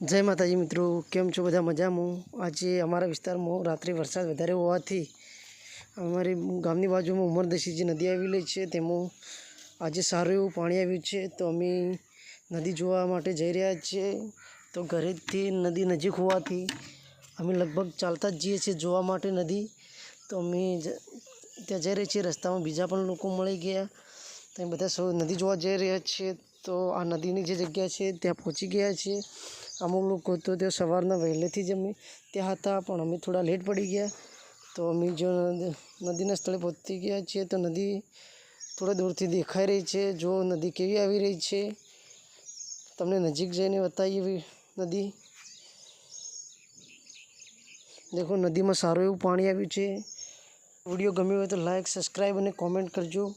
જય માતાજી મિત્રો, કેમ છો? બધા મજામાં? આજે અમારા વિસ્તારમાં રાત્રે વરસાદ વધારે હોવાથી અમારી ગામની બાજુમાં ઉમરદસી જે નદી આવેલી છે. તેમાં આજે સારું એવું પાણી આવ્યું છે. તો અમે નદી જોવા માટે જઈ રહ્યા છીએ. તો ઘરેથી નદી નજીક હોવાથી અમે લગભગ ચાલતા જ જઈએ છીએ જોવા માટે નદી. તો અમે ત્યાં જઈ રહ્યા છીએ. રસ્તામાં બીજા પણ લોકો મળી ગયા. તો બધા સૌ નદી જોવા જઈ રહ્યા છીએ. તો આ નદીની જે જગ્યા છે, ત્યાં પહોંચી ગયા છીએ. અમુક લોકો તો તે સવારના વહેલેથી જ અમે ત્યાં હતા, પણ અમે થોડા લેટ પડી ગયા. તો અમે જો નદ- નદીના સ્થળે પહોંચી ગયા છીએ, તો નદી થોડા દૂરથી દેખાઈ રહી છે. જો નદી કેવી આવી રહી છે. તમને નજીક જઈને બતાવીએ એવી નદી. દેખો, નદીમાં સારું એવું પાણી આવ્યું છે. વીડિયો ગમ્યો હોય તો લાઈક સબસ્ક્રાઈબ અને કોમેન્ટ કરજો.